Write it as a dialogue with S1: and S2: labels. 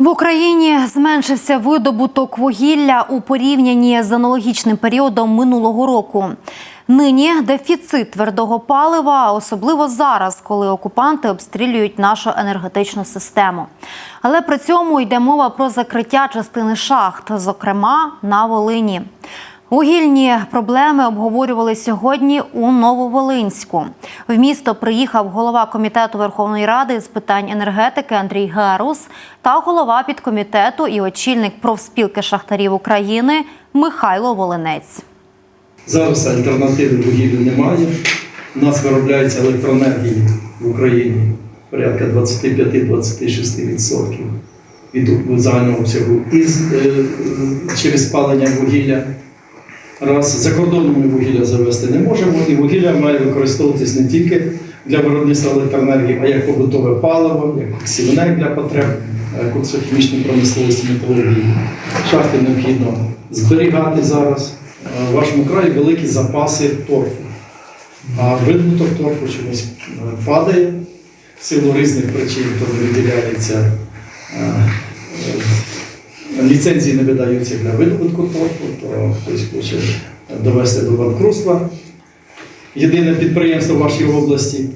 S1: В Україні зменшився видобуток вугілля у порівнянні з аналогічним періодом минулого року. Нині дефіцит твердого палива, особливо зараз, коли окупанти обстрілюють нашу енергетичну систему. Але при цьому йде мова про закриття частини шахт, зокрема на Волині. Вугільні проблеми обговорювали сьогодні у Нововолинську. В місто приїхав голова комітету Верховної Ради з питань енергетики Андрій Герус та голова підкомітету і очільник профспілки шахтарів України Михайло Волинець.
S2: Зараз альтернативи вугіллю немає. У нас виробляється електроенергії в Україні порядка 25-26% від загального обсягу із, е, через спалення вугілля. Раз за кордоном ми вугілля завести не можемо, і вугілля має використовуватись не тільки для виробництва електроенергії, а як побутове паливо, як сівник для потреб е, курсохімічної промисловості металургії. Шахти необхідно зберігати зараз. Е, В вашому краї великі запаси торфу. А видобуток торфу чомусь е, падає в силу різних причин, то виділяється. Ліцензії не видаються для видобутку торфу, то хтось хоче довести до банкрутства. Єдине підприємство в вашій області.